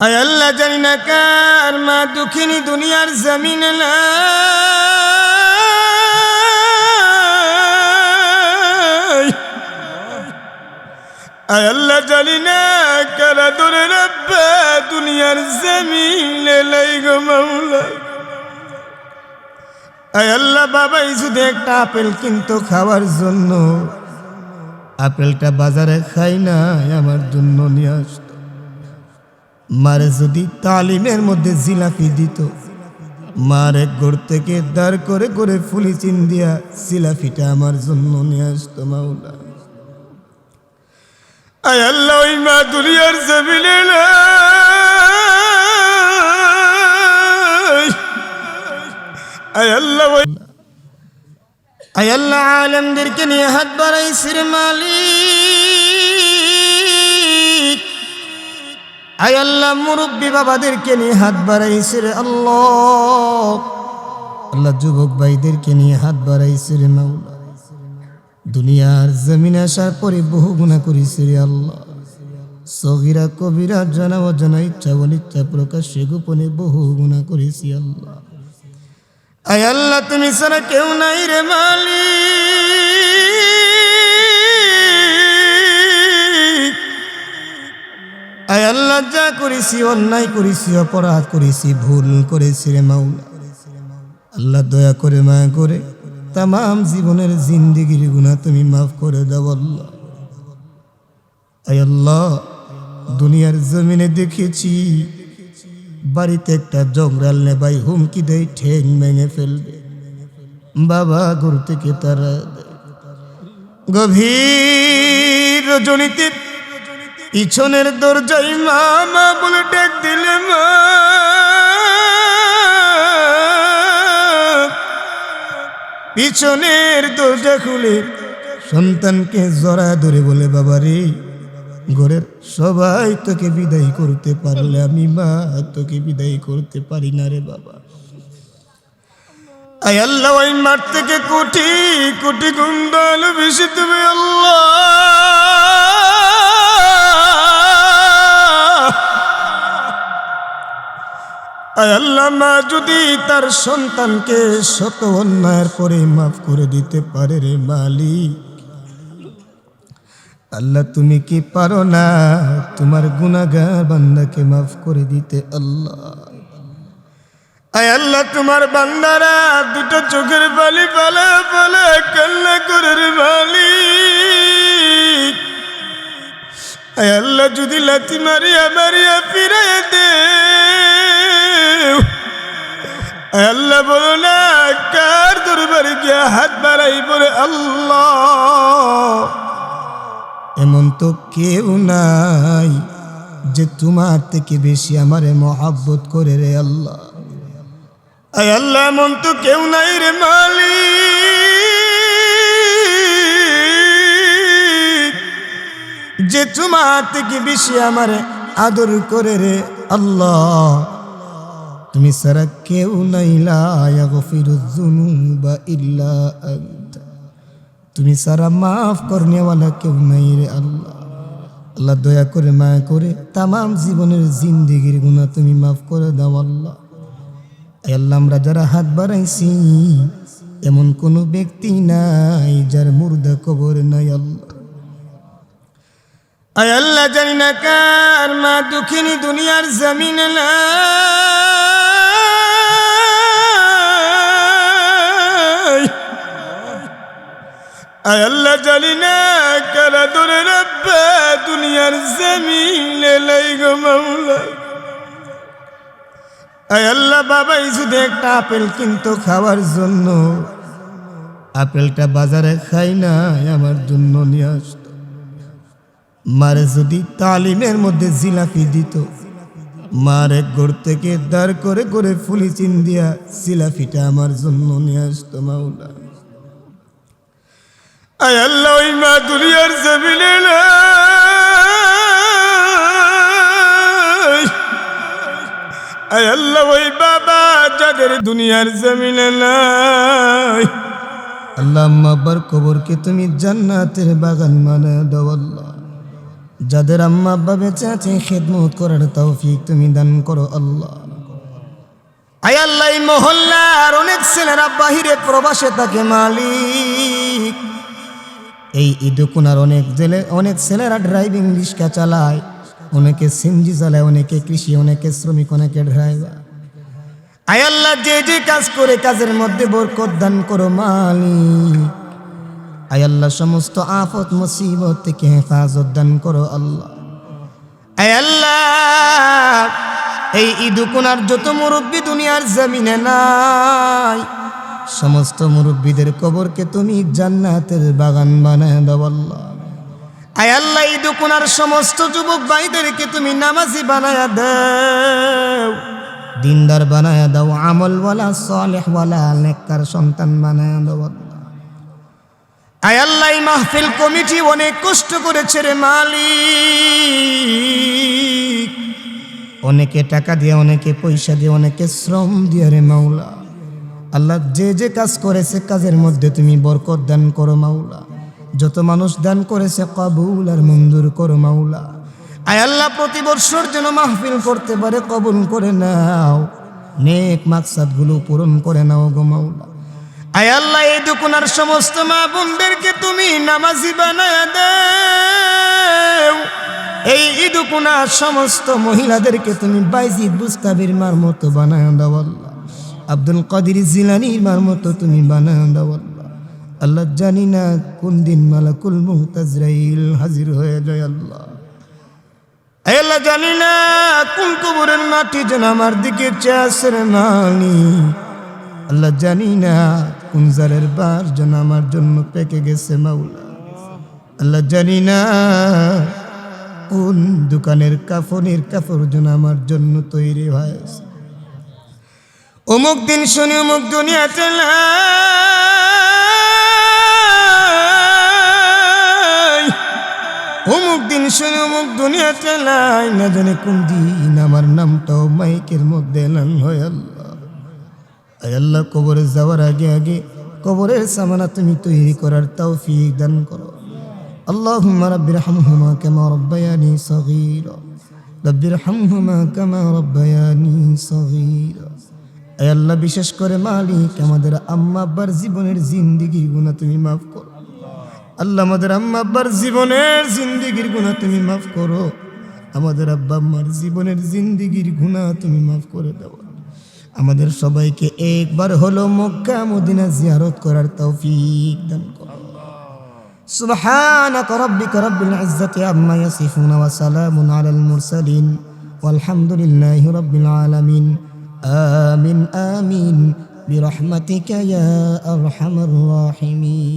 আল্লাহ, জানি না কার মা দুঃখিনী দুনিয়ার জমিন আল্লাহ, জানি না কারা দূরে রাব্বা দুনিয়ার জমিন গো আয় আল্লাহ বাবাই শুধু একটা আপেল কিন্তু খাওয়ার জন্য। আপেলটা বাজারে খাই না আমার জন্য নিয়ে মারে যদি তালিমের মধ্যে জিলাপি দিত, মারে ঘর থেকে দাঁড় করে করে ফুলি চিন দিয়া জিলাপিটা আমার জন্য নিয়ে আসতো মাওলা আয় আল্লাহ, ওই মা দুনিয়ার জমিনে। আয় আল্লাহ আল্লাহ, আলমদেরকে নিয়ে হাত বাড়াইছির মালিক আয় আল্লাহ, মুরব্বী বাবাদেরকে নিয়ে হাত বাড়াইছে রে আল্লাহ। আল্লাহ, যুবক ভাইদেরকে নিয়ে হাত বাড়াইছে রে মাওলা। দুনিয়ার জমিন আসার পরে বহু গুণা করেছে রে আল্লাহ। সগিরা, কবিরা, জানা অজানা, ইচ্ছা অনিচ্ছা প্রকাশ্যে গোপনে বহু গুণা করেছি আল্লাহ। আয় আল্লাহ, তুমি ছাড়া কেউ নাই রে মালিক। আয় আল্লাহ যা করেছি, অন্যায় করেছি, অপরাধ করেছি, ভুল করেছি রে মাওলা। আল্লাহ দয়া করে মায়া করে তাম জীবনের জিন্দিগির গুণা তুমি মাফ করে দাও আল্লাহ। আয় আল্লাহ, দুনিয়ার জমিনে দেখেছি, বাড়িতে একটা জঙ্গল নেবাই হুমকি দেয়, ঠেং ভেঙে ফেলবে। বাবা ঘর থেকে তারা গভীর রজনীতে পিছনের দরজাই মা মা বলে ডাক দিলে মা। পিছনের দরজা খুলে সন্তানকে জড়া ধরে বলে, বাবা রে, ঘরের সবাই তোকে বিদায় করতে পারলে আমি মা, তোকে বিদায় করতে পারি না রে বাবা। আয় আল্লাহ, ওই মাঠ থেকে কোটি কোটি গুন্ডাল বেশি তুমি আল্লাহ। আল্লাহ মা যদি তার সন্তানকে শত অন্যায়ের পরে মাফ করে দিতে পারে রে মালিক। আল্লাহ, তুমি কি পারো না তোমার গুনাগার বান্দাকে মাফ করে দিতে? আল্লাহ। আয় আল্লাহ, তোমার বান্দারা দুটো চোখের বালি পালা পালা কান্না করে রে মালিক। আল্লাহ, যদি লাথি মারিয়া মারিয়া ফিরে দে আল্লাহ, বলো না, কার দরবারে গিয়া হাত বাড়াই বলে আল্লাহ? এমন তো কেউ নাই যে তোমার থেকে বেশি আমারে মহাব্বত করে রে আল্লাহ। আল্লাহ, এমন তো কেউ নাই রে মালিক। যে তোমার থেকে বেশি আমার আদর করে রে আল্লাহ। তুমি সারা কেউ নাই লাফিরুজুনুবা ইল্লা তুমি সারা মাফ করনেওয়ালা কেউ নাই রে আল্লাহ। আল্লাহ, দয়া করে মায়া করে তাম জীবনের জিন্দিগির গুণা তুমি মাফ করে দাও আল্লাহ। আল্লাহ, আমরা যারা হাত বাড়াইছি, এমন কোনো ব্যক্তি নাই যার মুর্দা কবর নাই আল্লাহ। আয় আল্লাহ জানি না কার মা দুঃখিনী দুনিয়ার জমিন আয় আল্লাহ জানি না কারা দূরে রাব্বা দুনিয়ার জমিন লাই গো মাওলা। আয় আল্লাহ বাবাই শুধু একটা আপেল কিন্তু খাওয়ার জন্য। আপেলটা বাজারে খাই না আমার জন্য নিয়ে আসতো। মারে যদি তালিমের মধ্যে জিলাপি দিত। মারে ঘর থেকে দাঁড় করে করে ফুলি চিন দিয়া জিলাপিটা আমার জন্য নিয়ে আসতো মাওলা। আয় আল্লাহ, ওই মা দুনিয়ার জমিনে। আয় আল্লাহ, ওই বাবা যাদের দুনিয়ার জমিনে নাই। আল্লাহ, আম্মা আব্বার কবরকে তুমি জান্নাতের বাগান মানে দাও আল্লাহ। যাদের আম্মা আব্বা বেঁচে আছে, খেদমত করার তৌফিক তুমি দান করো আল্লাহ। আয় আল্লাহ, এই মহল্লার অনেক ছেলেরা বাহিরে প্রবাসে থাকে মালিক। এই ইদুকুনার অনেক জেলে, অনেক ছেলেরা ড্রাইভিং রিক্সা চালায়। অনেকে সিমজি চালায়, অনেকে কৃষি, অনেকে শ্রমিক, অনেকে ড্রাইভার আয় আল্লাহ, যে যে কাজ করে কাজের মধ্যে বরকত দান করো মালিক। আয় আল্লাহ, সমস্ত আফত মুসিবত থেকে হেফাজত দান করো আল্লাহ। আয় আল্লাহ, এই ইদুকুনার যত মুরব্বী দুনিয়ার জমিনে নাই, সমস্ত মুরব্বীদের কবরকে তুমি জান্নাতের বাগান বানায় দাও আল্লাহ। আয় আল্লাহ ইদুকুনার সমস্ত যুবক ভাইদেরকে তুমি নামাজি বানায়া দাও, দিনদার বানায়া দাও, আমলওয়ালা, সালেহওয়ালা, নেককার সন্তান বানায়া দাও আল্লাহ আয় আল্লাহ এই মাহফিল কমিটি অনেক কষ্ট করেছে রে মালিক। অনেকে টাকা দিয়ে অনেকে পয়সা দিয়ে অনেকে শ্রম দিয়ে রে মাওলা। আল্লাহ যে যে কাজ করেছে কাজের মধ্যে তুমি বরকত দান করো মাওলা। যত মানুষ দান করেছে কবুল আর মঞ্জুর করো মাওলা। আয় আল্লাহ প্রতি বৎসর যেন মাহফিল করতে পারে কবুল করে নাও। নেক মাকসাদগুলো পূরণ করে নাও গো মাওলা। আয় আল্লাহ, এই দুকুনার সমস্ত মা বোনদেরকে তুমি নামাজি বানায় দাও। এই ইদুকুনার সমস্ত মহিলাদেরকে তুমি বাইজিদ বুস্তাবির মার মতো বানায় দাও আল্লাহ। আব্দুল কাদির জিলানির মার মতো তুমি বানায় দাও আল্লাহ। আল্লাহ জানি না কোন দিন মালাকুল মুহতাজরাইল হাজির হয়ে যায় আল্লাহ। আল্লাহ জানি না কোন কবরের মাটি যেন আমার দিকে চাষের মালি আল্লাহ জানি না কোন জারের বার যেন আমার জন্য পেকে গেছে মাওলা। আল্লাহ জানি না কোন দোকানের কাফনের কাপড় যেন আমার জন্য তৈরি হয়েছে। অমুক দিন শুনি অমুক দুনিয়া চালাই অমুক দিন শুনি অমুক দুনিয়া চালাই না জানে কোন দিন আমার নামটাও মাইকের মধ্যে এলান হয় আল্লাহ। আল্লাহ, কবরে যাওয়ার আগে আগে কবরের সামানা তুমি তৈরি করার তাও ফিক দান করো। আল্লাহ রব্বির হামহুমা কেমা রব্বায়ানি সগির। রব্বির হামহুমা কেমা রব্বায়ানি সগির। আল্লাহ, বিশেষ করে মালিক, আমাদের আম্মা আব্বার জীবনের জিন্দিগির গুণা তুমি মাফ করো। আল্লাহ, আমাদের আম্মা আব্বার জীবনের জিন্দিগির গুণা তুমি মাফ করো। আমাদের আব্বা আম্মার জীবনের জিন্দিগির গুণা তুমি মাফ করে দেওয়া আমাদের সবাইকে একবার হলো মক্কা মদিনা জিয়ারত করার তৌফিক দান করো سبحانك ربك رب العزة عما يصفون وسلام على المرسلين والحمد لله رب العالمين آمين آمين برحمتك يا أرحم الراحمين